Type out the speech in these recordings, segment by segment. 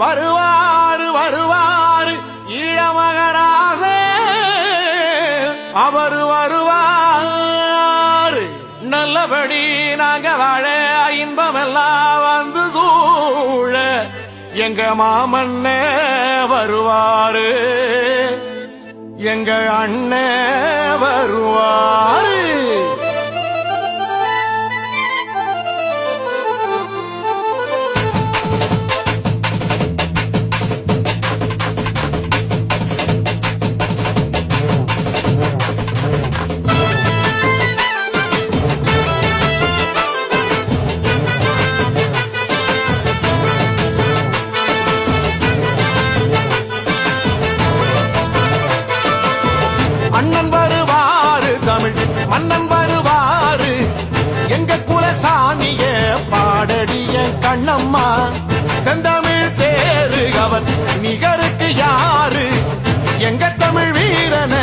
வருவாரு வருவாரு ஈழமகராச அவர் வருவார் நல்லபடி நாங்க வாழ இன்பமெல்லாம் வந்து சூழ எங்க மாமன்ன வருவாரு எங்க அண்ணன் வருவார். மன்னன் வருவாரு. எங்க குலசாமிய பாடடிய கண்ணம்மா. செந்தமிழ் தேரு அவர் நிகருக்கு யாரு? எங்க தமிழ் வீரன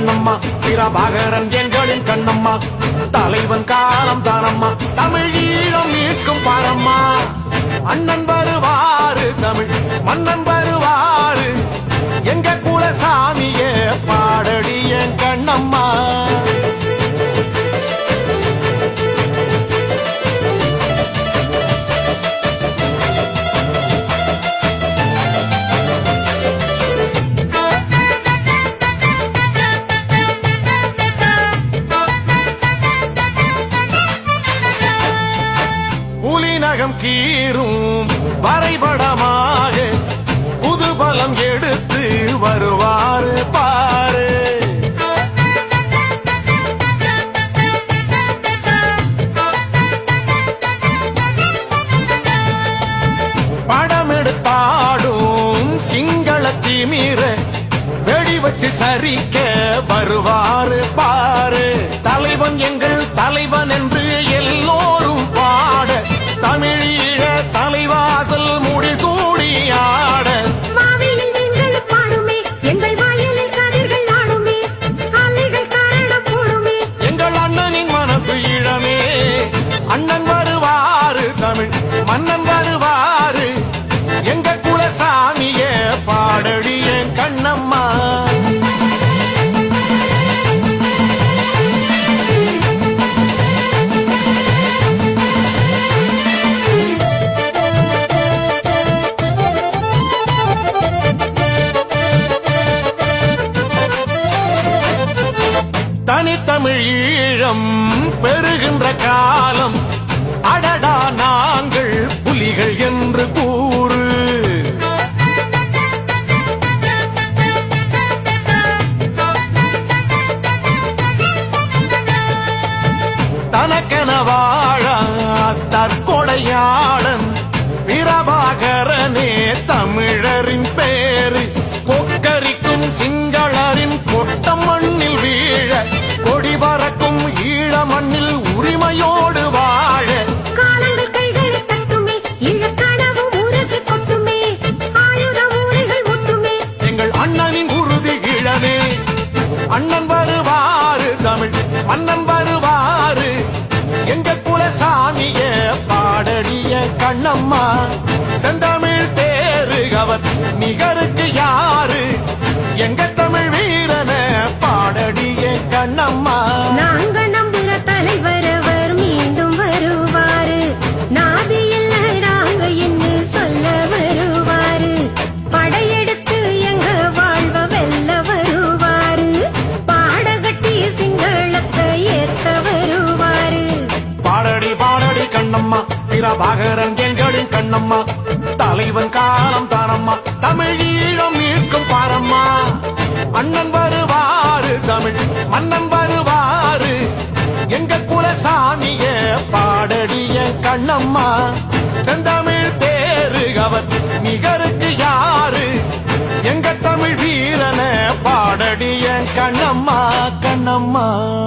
கண்ணம்மா. பிரபாகரன் எங்களின் கண்ணம்மா. தலைவன் காலம் தானம்மா. தமிழ் ஈழம் மீட்கும் பாரம்மா. அண்ணன் வருவாரு தமிழ் மன்னன் வருவாரு. எங்க குலசாமியே பாடடி என் கண்ணம்மா. புலிநகம் கீறும் வரைபடமாக புது பலம் எடுத்து வருவாரு பாரு. படம் எடுத்தாடும் சிங்கள திமிர வெடி வச்சு சரிக்க வருவாரு பாரு. தலைவன் எங்கள் தலைவன் கண்ணன் வருவாரு எங்க குலசாமிய பாடடி என் கண்ணம்மா. தனித்தமிழ் ஈழம் பெறுகின்ற காலம். தனக்கென வாழ தற்கொடையாளன் பிரபாகரனே தமிழரின் பேரு கொக்கரிக்கும் சிங்களரின் கொட்டம் மண்ணில் வீழ கொடி பறக்கும் ஈழ மண்ணில் உரிமையோடு வாழ. அண்ணனின் உறுதி இளமே அண்ணன் வருவாரு தமிழ் மன்னன் வருவாரு எங்க குலசாமிய பாடடிய கண்ணம்மா செந்தமிழ் தேரு அவர் நிகருக்கு யாரு? எங்க தமிழ் வீரன பாடடிய கண்ணம்மா. நாங்க நம்புற தலைவர் கண்ணம்மா பிரபாகரன் எங்களின் கண்ணம்மா? தலைவன் காலம் தானம்மா. தமிழ் ஈழம் மீட்கும் பாரம்மா. அண்ணன் வருவாரு தமிழ் மன்னன் வருவாரு எங்க குலசாமிய பாடடிய கண்ணம்மா. செந்தமிழ் தேரு அவர் நிகருக்கு யாரு? எங்க தமிழ் வீரன பாடடிய கண்ணம்மா கண்ணம்மா.